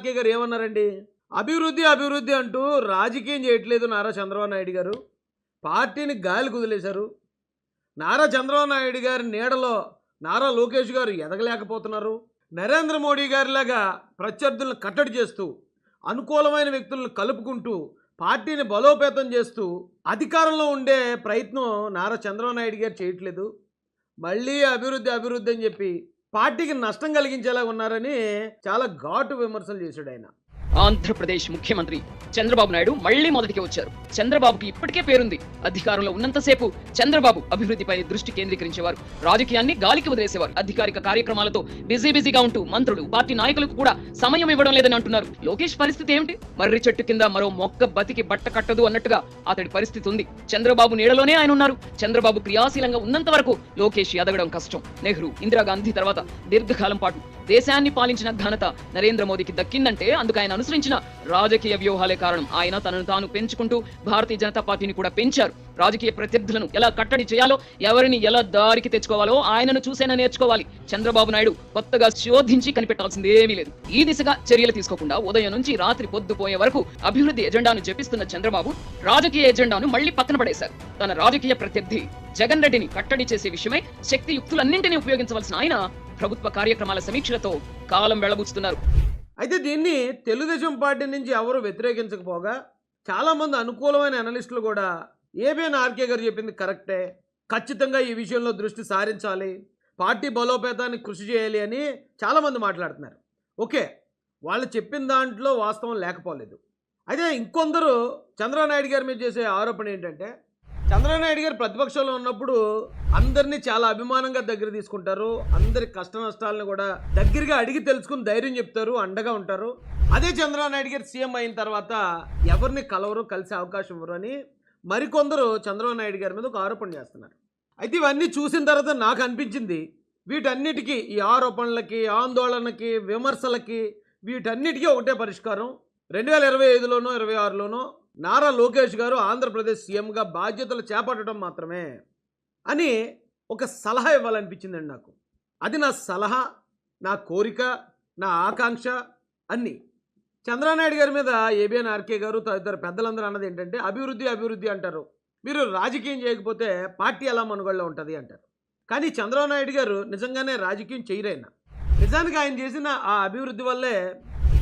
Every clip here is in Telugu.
ఆర్కే గారు ఏమన్నారండి? అభివృద్ధి అభివృద్ధి అంటూ రాజకీయం చేయట్లేదు నారా చంద్రబాబు నాయుడు గారు. పార్టీని గాలి కుదిలేశారు నారా చంద్రబాబు నాయుడు గారి నీడలో నారా లోకేష్ గారు ఎదగలేకపోతున్నారు. నరేంద్ర మోడీ గారిలాగా ప్రత్యర్థులను కట్టడి చేస్తూ అనుకూలమైన వ్యక్తులను కలుపుకుంటూ పార్టీని బలోపేతం చేస్తూ అధికారంలో ఉండే ప్రయత్నం నారా చంద్రబాబు నాయుడు గారు చేయట్లేదు. మళ్ళీ అభివృద్ధి అభివృద్ధి అని చెప్పి పార్టీకి నష్టం కలిగించేలా ఉన్నారని చాలా ఘాటు విమర్శలు చేశాడు ఆయన. ఆంధ్రప్రదేశ్ ముఖ్యమంత్రి చంద్రబాబు నాయుడు మళ్ళీ మొదటికి వచ్చారు. చంద్రబాబుకి ఇప్పటికే పేరుంది. అధికారంలో ఉన్నంతసేపు చంద్రబాబు అభివృద్ధిపై దృష్టి కేంద్రీకరించేవారు. రాజకీయాన్ని గాలికి వదిలేసేవారు. అధికారిక కార్యక్రమాలతో బిజీ బిజీగా ఉంటూ మంత్రులు పార్టీ నాయకులకు కూడా సమయం ఇవ్వడం లేదని అంటున్నారు. లోకేష్ పరిస్థితి ఏమిటి? మర్రి చెట్టు కింద మరో మొక్క బతికి బట్ట కట్టదు అన్నట్టుగా అతడి పరిస్థితి ఉంది. చంద్రబాబు నీడలోనే ఆయన ఉన్నారు. చంద్రబాబు క్రియాశీలంగా ఉన్నంత వరకు లోకేష్ ఎదగడం కష్టం. నెహ్రూ ఇందిరాగాంధీ తర్వాత దీర్ఘకాలం పాటు దేశాన్ని పాలించిన ఘనత నరేంద్ర మోదీకి దక్కిందంటే అందుకు ఆయన అనుసరించిన రాజకీయ వ్యూహాలే కారణం. ఆయన తనను తాను పెంచుకుంటూ భారతీయ జనతా పార్టీని కూడా పెంచారు. రాజకీయ ప్రత్యర్థులను ఎలా కట్టడి చేయాలో ఎవరిని ఎలా దారికి తెచ్చుకోవాలో ఆయనను చూసేనా నేర్చుకోవాలి. చంద్రబాబు నాయుడు కొత్తగా శోధించి కనిపెట్టాల్సింది ఏమీ లేదు. ఈ దిశగా చర్యలు తీసుకోకుండా ఉదయం నుంచి రాత్రి పొద్దుపోయే వరకు అభివృద్ధి ఎజెండాను జపిస్తున్న చంద్రబాబు రాజకీయ ఎజెండాను మళ్ళీ పక్కన పడేశారు. తన రాజకీయ ప్రత్యర్థి జగన్ రెడ్డిని కట్టడి చేసే విషయమై శక్తి యుక్తులన్నింటినీ ఉపయోగించవలసిన ఆయన ప్రభుత్వ కార్యక్రమాల సమీక్షలతో కాలం వెళ్ళబుచ్చుతున్నారు. అయితే దీన్ని తెలుగుదేశం పార్టీ నుంచి ఎవరు వ్యతిరేకించకపోగా చాలామంది అనుకూలమైన అనలిస్టులు కూడా ఏబిఎన్ ఆర్కే గారు చెప్పింది కరెక్టే. ఖచ్చితంగా ఈ విషయంలో దృష్టి సారించాలి. పార్టీ బలోపేతానికి కృషి చేయాలి అని చాలామంది మాట్లాడుతున్నారు. ఓకే వాళ్ళు చెప్పిన దాంట్లో వాస్తవం లేకపోలేదు. అయితే ఇంకొందరు చంద్రబాబు నాయుడు గారి మీద చేసే ఆరోపణ ఏంటంటే చంద్రబాబు నాయుడు గారు ప్రతిపక్షంలో ఉన్నప్పుడు అందరినీ చాలా అభిమానంగా దగ్గర తీసుకుంటారు. అందరి కష్ట నష్టాలను కూడా దగ్గరగా అడిగి తెలుసుకుని ధైర్యం చెప్తారు అండగా ఉంటారు. అదే చంద్రబాబు నాయుడు గారు సీఎం అయిన తర్వాత ఎవరిని కలవరు కలిసే అవకాశం ఇవ్వరు అని మరికొందరు చంద్రబాబు నాయుడు గారి మీద ఒక ఆరోపణ చేస్తున్నారు. అయితే ఇవన్నీ చూసిన తర్వాత నాకు అనిపించింది వీటన్నిటికీ ఈ ఆరోపణలకి ఆందోళనకి విమర్శలకి వీటన్నిటికీ ఒకటే పరిష్కారం. రెండు వేల ఇరవై ఐదులోనో ఇరవై ఆరులోనో నారా లోకేష్ గారు ఆంధ్రప్రదేశ్ సీఎంగా బాధ్యతలు చేపట్టడం మాత్రమే అని ఒక సలహా ఇవ్వాలనిపించిందండి నాకు. అది నా సలహా నా కోరిక నా ఆకాంక్ష అన్నీ. చంద్రనాయుడు గారి మీద ఏబిఎన్ ఆర్కే గారు తదితర పెద్దలందరూ అన్నది ఏంటంటే అభివృద్ధి అభివృద్ధి అంటారు. మీరు రాజకీయం చేయకపోతే పార్టీ ఎలా మనుగడలో ఉంటుంది అంటారు. కానీ చంద్రబాబు నాయుడు గారు నిజంగానే రాజకీయం చేయరైన నిజానికి ఆయన చేసిన ఆ అభివృద్ధి వల్లే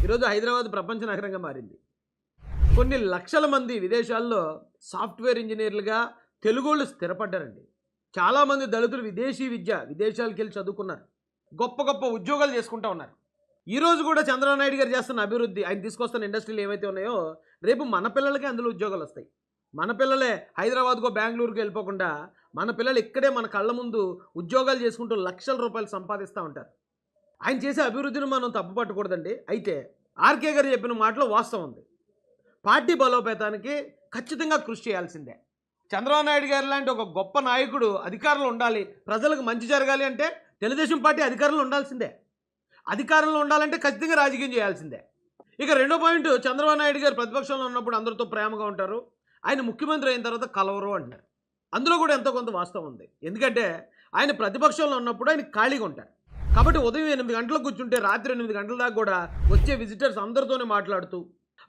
ఈరోజు హైదరాబాద్ ప్రపంచ నగరంగా మారింది. కొన్ని లక్షల మంది విదేశాల్లో సాఫ్ట్వేర్ ఇంజనీర్లుగా తెలుగోళ్ళు స్థిరపడ్డారండి. చాలామంది దళితులు విదేశీ విద్య విదేశాలకు వెళ్ళి చదువుకున్నారు. గొప్ప గొప్ప ఉద్యోగాలు చేసుకుంటూ ఉన్నారు. ఈరోజు కూడా చంద్రబాబు నాయుడు గారు చేస్తున్న అభివృద్ధి ఆయన తీసుకొస్తున్న ఇండస్ట్రీలు ఏవైతే ఉన్నాయో రేపు మన పిల్లలకి అందులో ఉద్యోగాలు వస్తాయి. మన పిల్లలే హైదరాబాద్కో బెంగళూరుకో వెళ్ళిపోకుండా మన పిల్లలు ఇక్కడే మన కళ్ళ ముందు ఉద్యోగాలు చేసుకుంటూ లక్షల రూపాయలు సంపాదిస్తూ ఉంటారు. ఆయన చేసే అభివృద్ధిని మనం తప్పుపట్టకూడదండి. అయితే ఆర్కే గారు చెప్పిన మాటలో వాస్తవం ఉంది. పార్టీ బలోపేతానికి ఖచ్చితంగా కృషి చేయాల్సిందే. చంద్రబాబు నాయుడు గారు లాంటి ఒక గొప్ప నాయకుడు అధికారంలో ఉండాలి ప్రజలకు మంచి జరగాలి అంటే తెలుగుదేశం పార్టీ అధికారంలో ఉండాల్సిందే. అధికారంలో ఉండాలంటే ఖచ్చితంగా రాజకీయం చేయాల్సిందే. ఇక రెండో పాయింట్ చంద్రబాబు నాయుడు గారు ప్రతిపక్షంలో ఉన్నప్పుడు అందరితో ప్రేమగా ఉంటారు. ఆయన ముఖ్యమంత్రి అయిన తర్వాత కలవరు అంటారు అందులో కూడా ఎంతో కొంత వాస్తవం ఉంది. ఎందుకంటే ఆయన ప్రతిపక్షంలో ఉన్నప్పుడు ఆయన ఖాళీగా ఉంటారు. కాబట్టి ఉదయం ఎనిమిది గంటలకు కూర్చుంటే రాత్రి ఎనిమిది గంటల దాకా కూడా వచ్చే విజిటర్స్ అందరితోనే మాట్లాడుతూ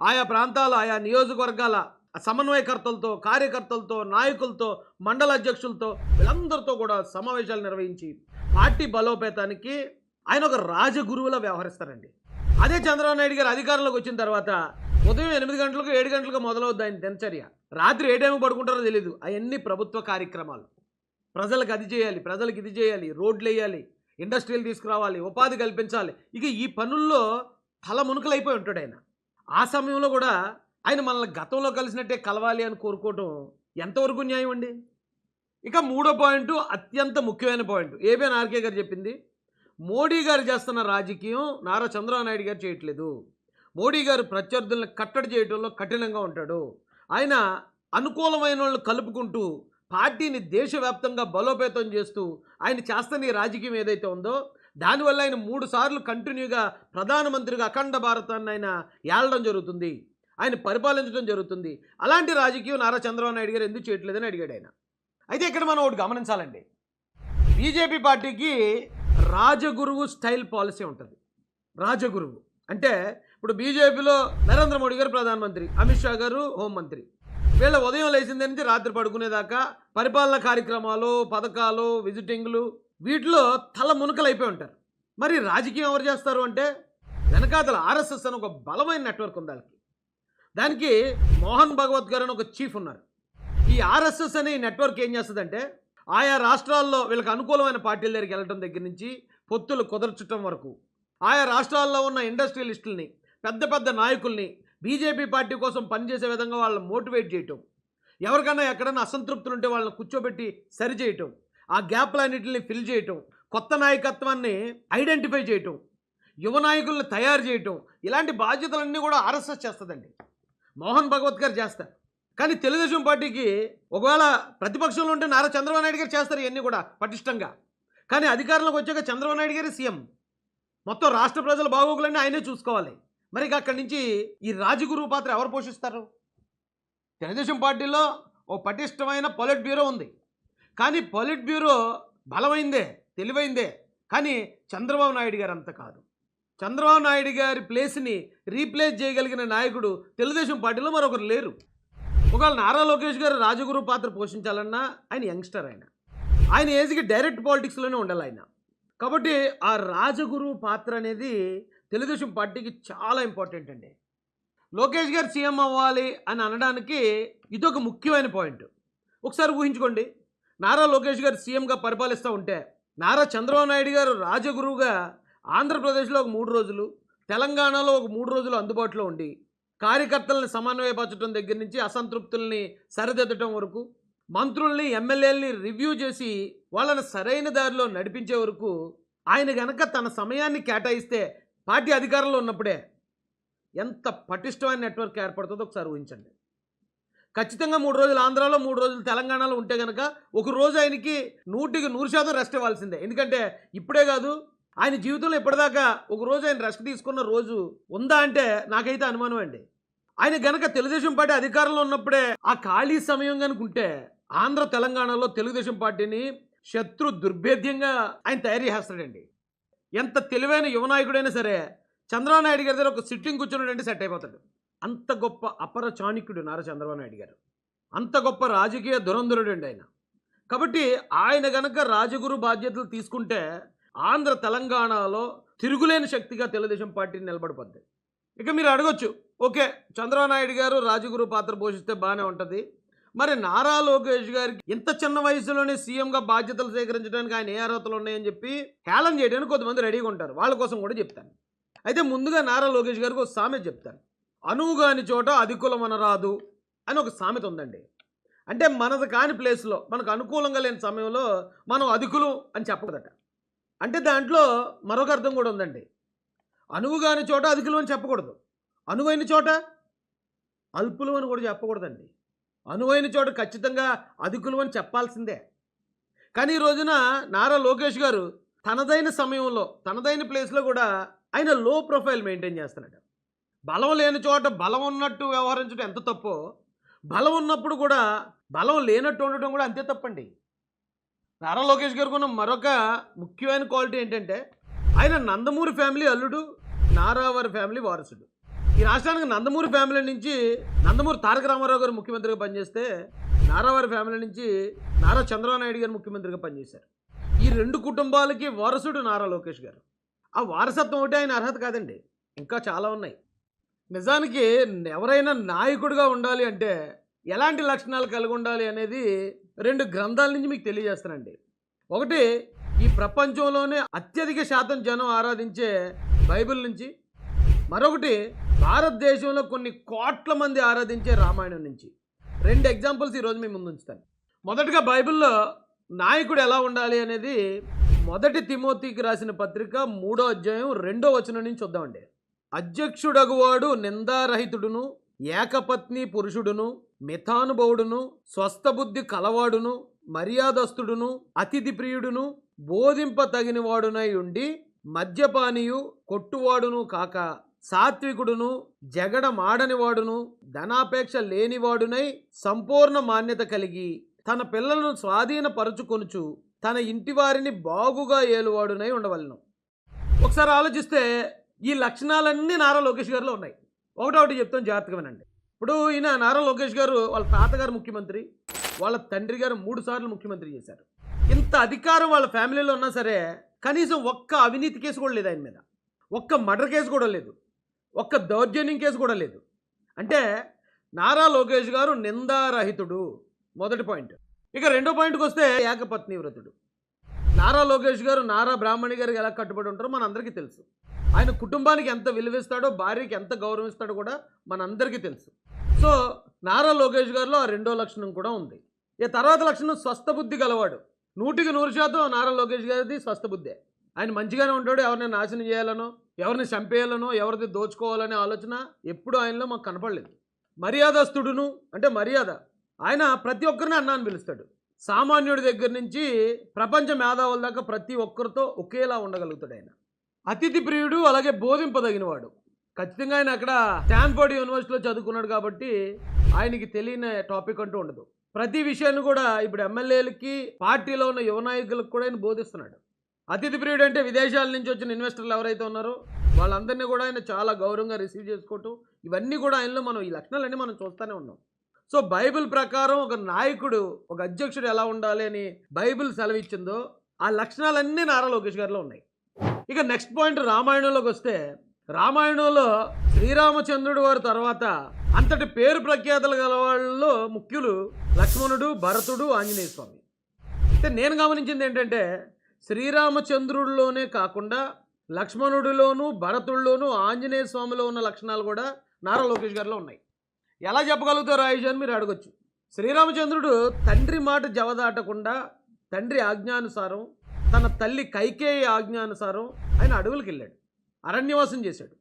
ఆయా ప్రాంతాల ఆయా నియోజకవర్గాల సమన్వయకర్తలతో కార్యకర్తలతో నాయకులతో మండల అధ్యక్షులతో వీళ్ళందరితో కూడా సమావేశాలు నిర్వహించి పార్టీ బలోపేతానికి ఆయన ఒక రాజగురువులా వ్యవహరిస్తారండి. అదే చంద్రబాబు నాయుడు గారు అధికారంలోకి వచ్చిన తర్వాత ఉదయం ఎనిమిది గంటలకు ఏడు గంటలకు మొదలవుద్ది ఆయన దినచర్య. రాత్రి ఏ టైంకి పడుకుంటారో తెలియదు అవన్నీ ప్రభుత్వ కార్యక్రమాలు. ప్రజలకు అది చేయాలి ప్రజలకు ఇది చేయాలి రోడ్లు వేయాలి ఇండస్ట్రీలు తీసుకురావాలి ఉపాధి కల్పించాలి. ఇక ఈ పనుల్లో తల మునుకలైపోయి ఉంటాడు ఆయన. ఆ సమయంలో కూడా ఆయన మనల్ని గతంలో కలిసినట్టే కలవాలి అని కోరుకోవటం ఎంతవరకు న్యాయం అండి? ఇక మూడో పాయింట్ అత్యంత ముఖ్యమైన పాయింట్. ఏబిఎన్ ఆర్కే గారు చెప్పింది మోడీ గారు చేస్తున్న రాజకీయం నారా చంద్రబాబు నాయుడు గారు చేయట్లేదు. మోడీ గారు ప్రత్యర్థులను కట్టడి చేయడంలో కఠినంగా ఉంటాడు. ఆయన అనుకూలమైన వాళ్ళు కలుపుకుంటూ పార్టీని దేశవ్యాప్తంగా బలోపేతం చేస్తూ ఆయన చేస్తున్న ఈ రాజకీయం ఏదైతే ఉందో దానివల్ల ఆయన మూడు సార్లు కంటిన్యూగా ప్రధానమంత్రిగా అఖండ భారతాన్ని ఆయన ఏలడం జరుగుతుంది. ఆయన పరిపాలించడం జరుగుతుంది. అలాంటి రాజకీయం నారా చంద్రబాబు నాయుడు గారు ఎందుకు చేయట్లేదని అడిగాడు ఆయన. అయితే ఇక్కడ మనం ఒకటి గమనించాలండి. బీజేపీ పార్టీకి రాజగురువు స్టైల్ పాలసీ ఉంటుంది. రాజగురువు. అంటే ఇప్పుడు బీజేపీలో నరేంద్ర మోడీ గారు ప్రధానమంత్రి అమిత్ షా గారు హోంమంత్రి. వీళ్ళ ఉదయం లేచింది నుంచి రాత్రి పడుకునేదాకా పరిపాలన కార్యక్రమాలు పథకాలు విజిటింగ్లు వీటిలో తల మునుకలైపోయి ఉంటారు. మరి రాజకీయం ఎవరు చేస్తారు అంటే వెనకాతల ఆర్ఎస్ఎస్ అని ఒక బలమైన నెట్వర్క్ ఉంది వాళ్ళకి. దానికి మోహన్ భగవత్ గారు అని ఒక చీఫ్ ఉన్నారు. ఈ ఆర్ఎస్ఎస్ అనే ఈ నెట్వర్క్ ఏం చేస్తుందంటే ఆయా రాష్ట్రాల్లో వీళ్ళకి అనుకూలమైన పార్టీల దగ్గరికి వెళ్ళడం దగ్గర నుంచి పొత్తులు కుదర్చడం వరకు ఆయా రాష్ట్రాల్లో ఉన్న ఇండస్ట్రియలిస్టుల్ని పెద్ద పెద్ద నాయకుల్ని బీజేపీ పార్టీ కోసం పనిచేసే విధంగా వాళ్ళని మోటివేట్ చేయటం ఎవరికైనా ఎక్కడైనా అసంతృప్తులు ఉంటే వాళ్ళని కూర్చోబెట్టి సరిచేయటం ఆ గ్యాప్లన్నింటిని ఫిల్ చేయటం కొత్త నాయకత్వాన్ని ఐడెంటిఫై చేయటం యువ నాయకుల్ని తయారు చేయటం ఇలాంటి బాధ్యతలన్నీ కూడా ఆర్ఎస్ఎస్ చేస్తుందండి. మోహన్ భగవత్ గారు చేస్తారు. కానీ తెలుగుదేశం పార్టీకి ఒకవేళ ప్రతిపక్షంలో ఉంటే నారా చంద్రబాబు నాయుడు గారు చేస్తారు ఇవన్నీ కూడా పటిష్టంగా. కానీ అధికారంలోకి వచ్చాక చంద్రబాబు నాయుడు గారి సీఎం. మొత్తం రాష్ట్ర ప్రజల బాగోగులన్నీ ఆయనే చూసుకోవాలి. మరి అక్కడి నుంచి ఈ రాజగురువు పాత్ర ఎవరు పోషిస్తారు? తెలుగుదేశం పార్టీలో ఓ పటిష్టమైన పొలిట్ బ్యూరో ఉంది. కానీ పొలిట్ బ్యూరో బలమైందే తెలివైందే. కానీ చంద్రబాబు నాయుడు గారు అంత కాదు. చంద్రబాబు నాయుడు గారి ప్లేస్ని రీప్లేస్ చేయగలిగిన నాయకుడు తెలుగుదేశం పార్టీలో మరొకరు లేరు. ఒకవేళ నారా లోకేష్ గారు రాజగురు పాత్ర పోషించాలన్నా ఆయన యంగ్స్టర్ ఆయన. ఆయన ఏజ్కి డైరెక్ట్ పాలిటిక్స్లోనే ఉండాలి ఆయన. కాబట్టి ఆ రాజగురు పాత్ర అనేది తెలుగుదేశం పార్టీకి చాలా ఇంపార్టెంట్ అండి. లోకేష్ గారు సీఎం అవ్వాలి అని అనడానికి ఇదొక ముఖ్యమైన పాయింట్. ఒకసారి ఊహించుకోండి. నారా లోకేష్ గారు సీఎంగా పరిపాలిస్తూ ఉంటే నారా చంద్రబాబు నాయుడు గారు రాజగురువుగా ఆంధ్రప్రదేశ్లో ఒక మూడు రోజులు తెలంగాణలో ఒక మూడు రోజులు అందుబాటులో ఉండి కార్యకర్తలను సమన్వయపరచడం దగ్గర నుంచి అసంతృప్తుల్ని సరిదిద్దటం వరకు మంత్రుల్ని ఎమ్మెల్యేలని రివ్యూ చేసి వాళ్ళని సరైన దారిలో నడిపించే వరకు ఆయన గనక తన సమయాన్ని కేటాయిస్తే పార్టీ అధికారంలో ఉన్నప్పుడే ఎంత పటిష్టమైన నెట్వర్క్ ఏర్పడుతుందో ఒకసారి ఊహించండి. ఖచ్చితంగా మూడు రోజులు ఆంధ్రాలో మూడు రోజులు తెలంగాణలో ఉంటే కనుక ఒక రోజు ఆయనకి నూటికి నూరు శాతం రెస్ట్ ఇవ్వాల్సిందే. ఎందుకంటే ఇప్పుడే కాదు ఆయన జీవితంలో ఇప్పటిదాకా ఒక రోజు ఆయన రెస్ట్ తీసుకున్న రోజు ఉందా అంటే నాకైతే అనుమానం అండి. ఆయన గనక తెలుగుదేశం పార్టీ అధికారంలో ఉన్నప్పుడే ఆ ఖాళీ సమయం కనుక ఉంటే ఆంధ్ర తెలంగాణలో తెలుగుదేశం పార్టీని శత్రు దుర్భేద్యంగా ఆయన తయారు చేస్తాడండి. ఎంత తెలివైన యువనాయకుడైనా సరే చంద్రబాబు నాయుడు గారి దగ్గర ఒక సిట్టింగ్ కూర్చున్నాడంటే సెట్ అయిపోతాడు. అంత గొప్ప అపర చాణిక్యుడు నారా చంద్రబాబు నాయుడు గారు. అంత గొప్ప రాజకీయ దురంధరుడు అండి ఆయన. కాబట్టి ఆయన గనక రాజగురు బాధ్యతలు తీసుకుంటే ఆంధ్ర తెలంగాణలో తిరుగులేని శక్తిగా తెలుగుదేశం పార్టీని నిలబడిపోద్ది. ఇక మీరు అడగొచ్చు ఓకే చంద్రబాబు నాయుడు గారు రాజగురు పాత్ర పోషిస్తే బాగానే ఉంటుంది. మరి నారా లోకేష్ గారికి ఇంత చిన్న వయసులోనే సీఎంగా బాధ్యతలు సేకరించడానికి ఆయన ఏ అర్హతలు ఉన్నాయని చెప్పి హేళన చేయడానికి కొంతమంది రెడీగా ఉంటారు. వాళ్ళ కోసం కూడా చెప్తాను. అయితే ముందుగా నారా లోకేష్ గారికి ఒక సామె చెప్తాను. అనువు కాని చోట అధికులం అనరాదు అని ఒక సామెత ఉందండి. అంటే మనది కాని ప్లేస్లో మనకు అనుకూలంగా లేని సమయంలో మనం అధికులు అని చెప్పకూడదట. అంటే దాంట్లో మరొక అర్థం కూడా ఉందండి. అనువుగాని చోట అధికులు అని చెప్పకూడదు. అనువైన చోట అల్పులు అని కూడా చెప్పకూడదండి. అనువైన చోట ఖచ్చితంగా అధికులు అని చెప్పాల్సిందే. కానీ ఈ రోజున నారా లోకేష్ గారు తనదైన సమయంలో తనదైన ప్లేస్లో కూడా ఆయన లో ప్రొఫైల్ మెయింటైన్ చేస్తున్నాడు. బలం లేని చోట బలం ఉన్నట్టు వ్యవహరించడం ఎంత తప్పో బలం ఉన్నప్పుడు కూడా బలం లేనట్టు ఉండటం కూడా అంతే తప్పండి. నారా లోకేష్ గారికి ఉన్న మరొక ముఖ్యమైన క్వాలిటీ ఏంటంటే ఆయన నందమూరి ఫ్యామిలీ అల్లుడు నారావారి ఫ్యామిలీ వారసుడు. ఈ రాష్ట్రానికి నందమూరి ఫ్యామిలీ నుంచి నందమూరి తారక రామారావు గారు ముఖ్యమంత్రిగా పనిచేస్తే నారావారి ఫ్యామిలీ నుంచి నారా చంద్రబాబు నాయుడు గారు ముఖ్యమంత్రిగా పనిచేశారు. ఈ రెండు కుటుంబాలకి వారసుడు నారా లోకేష్ గారు. ఆ వారసత్వం ఒకటి ఆయన అర్హత కాదండి. ఇంకా చాలా ఉన్నాయి. నిజానికి ఎవరైనా నాయకుడిగా ఉండాలి అంటే ఎలాంటి లక్షణాలు కలిగి ఉండాలి అనేది రెండు గ్రంథాల నుంచి మీకు తెలియజేస్తానండి. ఒకటి ఈ ప్రపంచంలోనే అత్యధిక శాతం జనం ఆరాధించే బైబిల్ నుంచి. మరొకటి భారతదేశంలో కొన్ని కోట్ల మంది ఆరాధించే రామాయణం నుంచి. రెండు ఎగ్జాంపుల్స్ ఈరోజు మీ ముందు ఉంచుతాను. మొదటగా బైబిల్లో నాయకుడు ఎలా ఉండాలి అనేది మొదటి తిమోతికి రాసిన పత్రిక మూడో అధ్యాయం రెండో వచనం నుంచి చూద్దామండి. అధ్యక్షుడగువాడు నిందారహితుడును ఏకపత్ని పురుషుడును మిథానుభవుడును స్వస్థబుద్ధి కలవాడును మర్యాదస్తుడును అతిథి ప్రియుడును బోధింప తగినవాడునై ఉండి మద్యపానీయు కొట్టువాడును కాక సాత్వికుడును జగడ మాడనివాడును ధనాపేక్ష లేనివాడునై సంపూర్ణ మాన్యత కలిగి తన పిల్లలను స్వాధీనపరుచుకొనుచు తన ఇంటివారిని బాగుగా ఏలువాడునై ఉండవలను. ఒకసారి ఆలోచిస్తే ఈ లక్షణాలన్నీ నారా లోకేష్ గారిలో ఉన్నాయి. ఒకటొకటి చెప్తాం జాగ్రత్తగా వినండి. ఇప్పుడు ఈయన నారా లోకేష్ గారు వాళ్ళ తాతగారు ముఖ్యమంత్రి వాళ్ళ తండ్రి గారు మూడు సార్లు ముఖ్యమంత్రి చేశారు. ఇంత అధికారం వాళ్ళ ఫ్యామిలీలో ఉన్నా సరే కనీసం ఒక్క అవినీతి కేసు కూడా లేదు ఆయన మీద. ఒక్క మర్డర్ కేసు కూడా లేదు. ఒక్క దౌర్జన్యం కేసు కూడా లేదు. అంటే నారా లోకేష్ గారు నిందారహితుడు. మొదటి పాయింట్. ఇక రెండో పాయింట్కి వస్తే ఏకపత్ని వ్రతుడు నారా లోకేష్ గారు నారా బ్రాహ్మణి గారికి ఎలా కట్టుబడి ఉంటారో మనందరికీ తెలుసు. ఆయన కుటుంబానికి ఎంత విలువిస్తాడో భార్యకి ఎంత గౌరవిస్తాడో కూడా మనందరికీ తెలుసు. సో నారా లోకేష్ గారిలో ఆ రెండో లక్షణం కూడా ఉంది. ఇక తర్వాత లక్షణం స్వస్థ బుద్ధి గలవాడు. నూటికి నూరు శాతం నారా లోకేష్ గారిది స్వస్థ బుద్ధే. ఆయన మంచిగానే ఉంటాడు ఎవరిని నాశనం చేయాలనో ఎవరిని చంపేయాలనో ఎవరిది దోచుకోవాలనే ఆలోచన ఎప్పుడు ఆయనలో మాకు కనపడలేదు. మర్యాదస్తుడును అంటే మర్యాద. ఆయన ప్రతి ఒక్కరిని అన్నాను పిలుస్తాడు. సామాన్యుడి దగ్గర నుంచి ప్రపంచ మేధావుల దాకా ప్రతి ఒక్కరితో ఒకేలా ఉండగలుగుతాడు ఆయన. అతిథి ప్రియుడు అలాగే బోధింపదగినవాడు. ఖచ్చితంగా ఆయన అక్కడ స్టాన్ఫోర్డ్ యూనివర్సిటీలో చదువుకున్నాడు కాబట్టి ఆయనకి తెలియని టాపిక్ అంటూ ఉండదు. ప్రతి విషయాన్ని కూడా ఇప్పుడు ఎమ్మెల్యేలకి పార్టీలో ఉన్న యువ నాయకులకు కూడా ఆయన బోధిస్తున్నాడు. అతిథి ప్రియుడు అంటే విదేశాల నుంచి వచ్చిన ఇన్వెస్టర్లు ఎవరైతే ఉన్నారో వాళ్ళందరినీ కూడా ఆయన చాలా గౌరవంగా రిసీవ్ చేసుకోవటం ఇవన్నీ కూడా ఆయనలో మనం ఈ లక్షణాలన్నీ మనం చూస్తూనే ఉన్నాం. సో బైబిల్ ప్రకారం ఒక నాయకుడు ఒక అధ్యక్షుడు ఎలా ఉండాలి అని బైబిల్ సెలవిచ్చిందో ఆ లక్షణాలన్నీ నారా లోకేష్ గారిలో ఉన్నాయి. ఇక నెక్స్ట్ పాయింట్ రామాయణంలోకి వస్తే రామాయణంలో శ్రీరామచంద్రుడు వారి తర్వాత అంతటి పేరు ప్రఖ్యాతలు గల వాళ్ళలో ముఖ్యులు లక్ష్మణుడు భరతుడు ఆంజనేయ స్వామి. అయితే నేను గమనించింది ఏంటంటే శ్రీరామచంద్రుడిలోనే కాకుండా లక్ష్మణుడిలోను భరతుడిలోను ఆంజనేయ స్వామిలో ఉన్న లక్షణాలు కూడా నారా లోకేష్ గారిలో ఉన్నాయి. ఎలా చెప్పగలుగుతారు ఆయుష అని మీరు అడగొచ్చు. శ్రీరామచంద్రుడు తండ్రి మాట జవదాటకుండా తండ్రి ఆజ్ఞానుసారం తన తల్లి కైకేయి ఆజ్ఞానుసారం ఆయన అడవులకు వెళ్ళాడు. అరణ్యవాసం చేశాడు.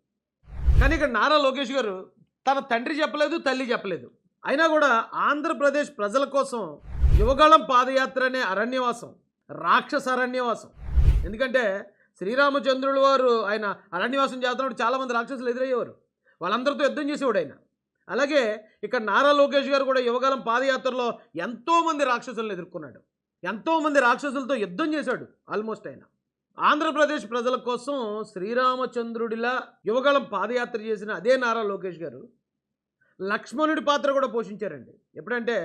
కానీ ఇక్కడ నారా లోకేష్ గారు తన తండ్రి చెప్పలేదు తల్లి చెప్పలేదు. అయినా కూడా ఆంధ్రప్రదేశ్ ప్రజల కోసం యువగళం పాదయాత్ర అనే అరణ్యవాసం రాక్షస అరణ్యవాసం. ఎందుకంటే శ్రీరామచంద్రుడు వారు ఆయన అరణ్యవాసం చేస్తున్నప్పుడు చాలామంది రాక్షసులు ఎదురయ్యేవారు. వాళ్ళందరితో యుద్ధం చేసేవాడు ఆయన. అలాగే ఇక్కడ నారా లోకేష్ గారు కూడా యువకాలం పాదయాత్రలో ఎంతోమంది రాక్షసులను ఎదుర్కొన్నాడు. ఎంతోమంది రాక్షసులతో యుద్ధం చేశాడు ఆల్మోస్ట్ ఆయన. ఆంధ్రప్రదేశ్ ప్రజల కోసం శ్రీరామచంద్రుడిలా యువకాలం పాదయాత్ర చేసిన అదే నారా లోకేష్ గారు లక్ష్మణుడి పాత్ర కూడా పోషించారండి. ఎప్పుడంటే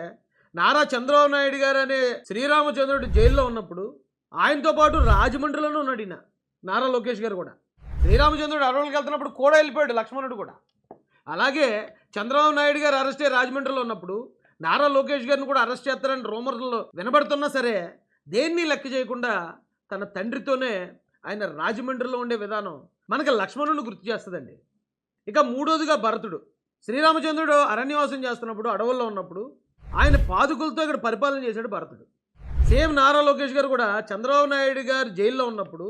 నారా చంద్రబాబు నాయుడు గారు అనే శ్రీరామచంద్రుడు జైల్లో ఉన్నప్పుడు ఆయనతో పాటు రాజమండ్రిలోనే ఉన్నాడు ఈయన నారా లోకేష్ గారు కూడా. శ్రీరామచంద్రుడు అడవులకు వెళ్తున్నప్పుడు కూడా వెళ్ళిపోయాడు లక్ష్మణుడు కూడా. అలాగే చంద్రబాబు నాయుడు గారు అరెస్ట్ అయ్యి రాజమండ్రిలో ఉన్నప్పుడు నారా లోకేష్ గారిని కూడా అరెస్ట్ చేస్తారని రూమర్లు వినబడుతున్నా సరే దేన్ని లెక్క చేయకుండా తన తండ్రితోనే ఆయన రాజమండ్రిలో ఉండే విధానం మనకి లక్ష్మణుని గుర్తు చేస్తుందండి. ఇక మూడోదిగా భరతుడు. శ్రీరామచంద్రుడు అరణ్యవాసం చేస్తున్నప్పుడు అడవుల్లో ఉన్నప్పుడు ఆయన పాదుకులతో ఇక్కడ పరిపాలన చేశాడు భరతుడు. సేమ్ నారా లోకేష్ గారు కూడా చంద్రబాబు నాయుడు గారు జైల్లో ఉన్నప్పుడు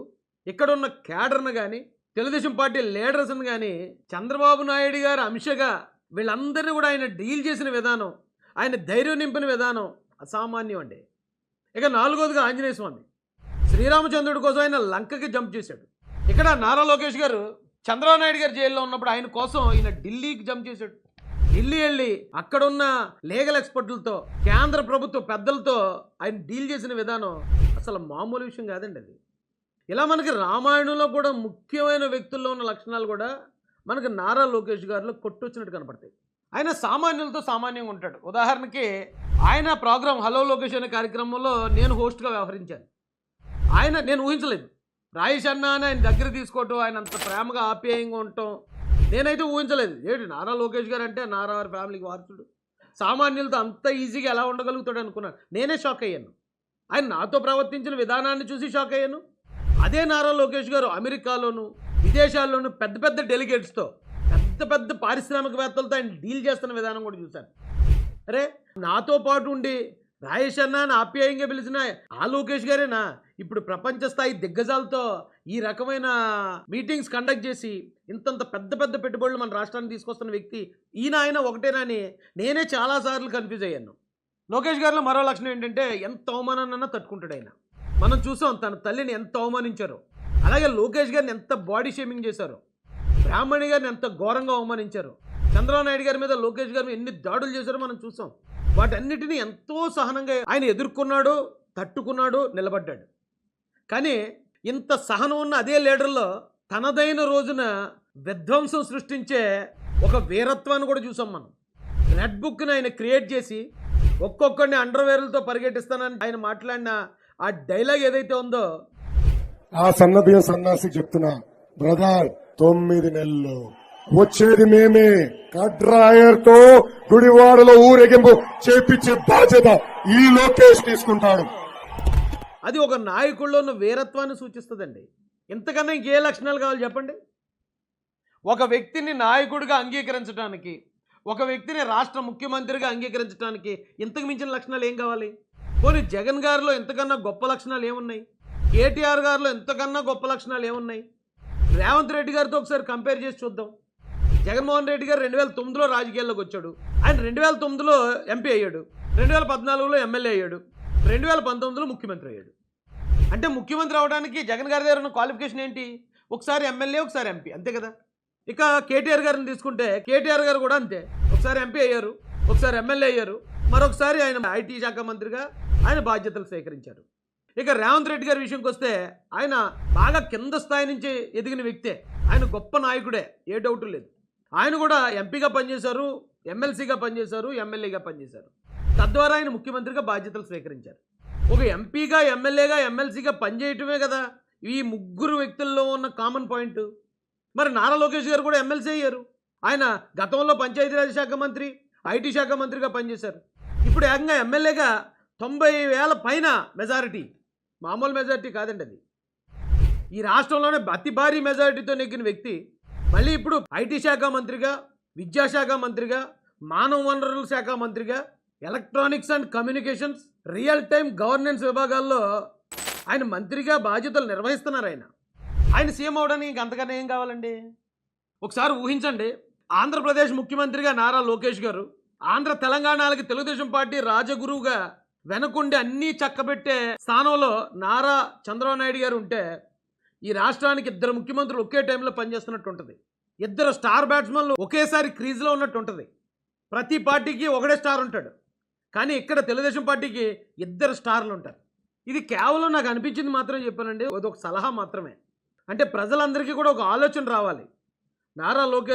ఇక్కడ ఉన్న క్యాడర్ను కానీ తెలుగుదేశం పార్టీ లీడర్స్ని కానీ చంద్రబాబు నాయుడు గారు అంశగా వీళ్ళందరినీ కూడా ఆయన డీల్ చేసిన విధానం ఆయన ధైర్యం నింపిన విధానం అసామాన్యం అండి. ఇక నాలుగోదిగా ఆంజనేయ స్వామి. శ్రీరామచంద్రుడి కోసం ఆయన లంకకి జంప్ చేశాడు. ఇక్కడ నారా లోకేష్ గారు చంద్రబాబు గారి గారు జైల్లో ఉన్నప్పుడు ఆయన కోసం ఈయన ఢిల్లీకి జంప్ చేశాడు. ఢిల్లీ వెళ్ళి అక్కడున్న లీగల్ ఎక్స్పర్ట్లతో కేంద్ర ప్రభుత్వ పెద్దలతో ఆయన డీల్ చేసిన విధానం అసలు మామూలు విషయం కాదండి అది. ఇలా మనకి రామాయణంలో కూడా ముఖ్యమైన వ్యక్తుల్లో ఉన్న లక్షణాలు కూడా మనకి నారా లోకేష్ గారిలో కొట్టొచ్చినట్టు కనపడతాయి. ఆయన సామాన్యులతో సామాన్యంగా ఉంటాడు. ఉదాహరణకి ఆయన ప్రోగ్రాం హలో లోకేష్ అనే కార్యక్రమంలో నేను హోస్ట్గా వ్యవహరించాను. ఆయన నేను ఊహించలేదు. రాయేష్ అన్న అని ఆయన దగ్గర తీసుకోవటం ఆయన అంత ప్రేమగా ఆప్యాయంగా ఉండటం నేనైతే ఊహించలేదు. ఏంటి నారా లోకేష్ గారు అంటే నారా వారి ఫ్యామిలీకి వారసుడు. సామాన్యులతో అంత ఈజీగా ఎలా ఉండగలుగుతాడు అనుకున్నాను. నేనే షాక్ అయ్యాను. ఆయన నాతో ప్రవర్తించిన విధానాన్ని చూసి షాక్ అయ్యాను. అదే నారా లోకేష్ గారు అమెరికాలోను విదేశాల్లోనూ పెద్ద పెద్ద డెలిగేట్స్తో పెద్ద పెద్ద పారిశ్రామికవేత్తలతో ఆయన డీల్ చేస్తున్న విధానం కూడా చూశాను. అరే నాతో పాటు ఉండి రాయేష్ అన్న అని ఆప్యాయంగా పిలిచిన ఆ లోకేష్ గారేనా? ఇప్పుడు ప్రపంచ స్థాయి దిగ్గజాలతో ఈ రకమైన మీటింగ్స్ కండక్ట్ చేసి ఇంతంత పెద్ద పెద్ద పెట్టుబడులు మన రాష్ట్రానికి తీసుకొస్తున్న వ్యక్తి ఈయన ఆయన ఒకటేనా అని నేనే చాలాసార్లు కన్ఫ్యూజ్ అయ్యాను. లోకేష్ గారిలో మరో లక్షణం ఏంటంటే ఎంత అవమానాన్నైనా తట్టుకుంటాడు ఆయన. మనం చూసాం తన తల్లిని ఎంత అవమానించారో. అలాగే లోకేష్ గారిని ఎంత బాడీ షేమింగ్ చేశారు? బ్రాహ్మణి గారిని ఎంత ఘోరంగా అవమానించారు? చంద్రబాబు నాయుడు గారి మీద లోకేష్ గారు ఎన్ని దాడులు చేశారో మనం చూసాం. వాటన్నిటిని ఎంతో సహనంగా ఆయన ఎదుర్కొన్నాడు తట్టుకున్నాడు నిలబడ్డాడు. కానీ ఇంత సహనం ఉన్న అదే లీడర్లో తనదైన రోజున విధ్వంసం సృష్టించే ఒక వీరత్వాన్ని కూడా చూసాం మనం. రెడ్ బుక్ని ఆయన క్రియేట్ చేసి ఒక్కొక్కడిని అండర్వేర్లతో పరిగెట్టిస్తానని ఆయన మాట్లాడిన ఆ డైలాగ్ ఏదైతే ఉందో ఆ సన్నబియ్యం సన్నాసికి చెప్తున్నా బ్రదర్ తొమ్మిది నెలలు. వచ్చేది మేమే. కడ్రాయర్తో గుడివాడలో ఊరేగింపు చేపించే బాధ్యత ఈ లోకేష్ తీసుకుంటాడు. అది ఒక నాయకుల్లో ఉన్న వీరత్వాన్ని సూచిస్తుందండి. ఇంతకన్నా ఇంకే లక్షణాలు కావాలి చెప్పండి. ఒక వ్యక్తిని నాయకుడిగా అంగీకరించడానికి ఒక వ్యక్తిని రాష్ట్ర ముఖ్యమంత్రిగా అంగీకరించడానికి ఇంతకు మించిన లక్షణాలు ఏం కావాలి? పోనీ జగన్ గారిలో ఇంతకన్నా గొప్ప లక్షణాలు ఏమున్నాయి? కేటీఆర్ గారిలో ఎంతకన్నా గొప్ప లక్షణాలు ఏమున్నాయి? రేవంత్ రెడ్డి గారితో ఒకసారి కంపేర్ చేసి చూద్దాం. జగన్మోహన్ రెడ్డి గారు రెండు వేల తొమ్మిదిలో రాజకీయాల్లోకి వచ్చాడు. ఆయన రెండు వేల తొమ్మిదిలో ఎంపీ అయ్యాడు. రెండు వేల పద్నాలుగులో ఎమ్మెల్యే అయ్యాడు. రెండు వేల పంతొమ్మిదిలో ముఖ్యమంత్రి అయ్యాడు. అంటే ముఖ్యమంత్రి అవడానికి జగన్ గారి దగ్గర ఉన్న క్వాలిఫికేషన్ ఏంటి? ఒకసారి ఎమ్మెల్యే ఒకసారి ఎంపీ అంతే కదా? ఇక కేటీఆర్ గారిని తీసుకుంటే కేటీఆర్ గారు కూడా అంతే. ఒకసారి ఎంపీ అయ్యారు ఒకసారి ఎమ్మెల్యే అయ్యారు. మరొకసారి ఆయన ఐటీ శాఖ మంత్రిగా ఆయన బాధ్యతలు స్వీకరించారు. ఇక రేవంత్ రెడ్డి గారి విషయంకి వస్తే ఆయన బాగా కింద స్థాయి నుంచి ఎదిగిన వ్యక్తే. ఆయన గొప్ప నాయకుడే ఏ డౌట్ లేదు. ఆయన కూడా ఎంపీగా పనిచేశారు ఎమ్మెల్సీగా పనిచేశారు ఎమ్మెల్యేగా పనిచేశారు. తద్వారా ఆయన ముఖ్యమంత్రిగా బాధ్యతలు స్వీకరించారు. ఒక ఎంపీగా ఎమ్మెల్యేగా ఎమ్మెల్సీగా పనిచేయటమే కదా ఈ ముగ్గురు వ్యక్తుల్లో ఉన్న కామన్ పాయింట్. మరి నారా లోకేష్ గారు కూడా ఎమ్మెల్సీ అయ్యారు. ఆయన గతంలో పంచాయతీరాజ్ శాఖ మంత్రి ఐటీ శాఖ మంత్రిగా పనిచేశారు. ఇప్పుడు ఏకంగా ఎమ్మెల్యేగా తొంభై వేల పైన మెజారిటీ. మామూలు మెజారిటీ కాదండి అది. ఈ రాష్ట్రంలోనే అతి భారీ మెజారిటీతో నెగ్గిన వ్యక్తి మళ్ళీ ఇప్పుడు ఐటీ శాఖ మంత్రిగా విద్యాశాఖ మంత్రిగా మానవ వనరుల శాఖ మంత్రిగా electronics and communications real time governance విభాగాల్లో ఆయన మంత్రిగా బాధ్యతలు నిర్వహిస్తున్నారు ఆయన. ఆయన సీఎం అవడానికి ఇంక అంతకన్నా ఏం కావాలండి? ఒకసారి ఊహించండి ఆంధ్రప్రదేశ్ ముఖ్యమంత్రిగా నారా లోకేష్ గారు ఆంధ్ర తెలంగాణలకి తెలుగుదేశం పార్టీ రాజగురువుగా వెనకుండి అన్నీ చక్కబెట్టే స్థానంలో నారా చంద్రబాబు నాయుడు గారు ఉంటే ఈ రాష్ట్రానికి ఇద్దరు ముఖ్యమంత్రులు ఒకే టైంలో పనిచేస్తున్నట్టు ఉంటుంది. ఇద్దరు స్టార్ బ్యాట్స్మెన్లు ఒకేసారి క్రీజ్లో ఉన్నట్టు ఉంటుంది. ప్రతి పార్టీకి ఒకడే స్టార్ ఉంటాడు. కానీ ఇక్కడ తెలుగుదేశం పార్టీకి ఇద్దరు స్టార్లు ఉంటారు. ఇది కేవలం నాకు అనిపించింది మాత్రమే చెప్పానండి. అది ఒక సలహా మాత్రమే. అంటే ప్రజలందరికీ కూడా ఒక ఆలోచన రావాలి. నారా లోకేష్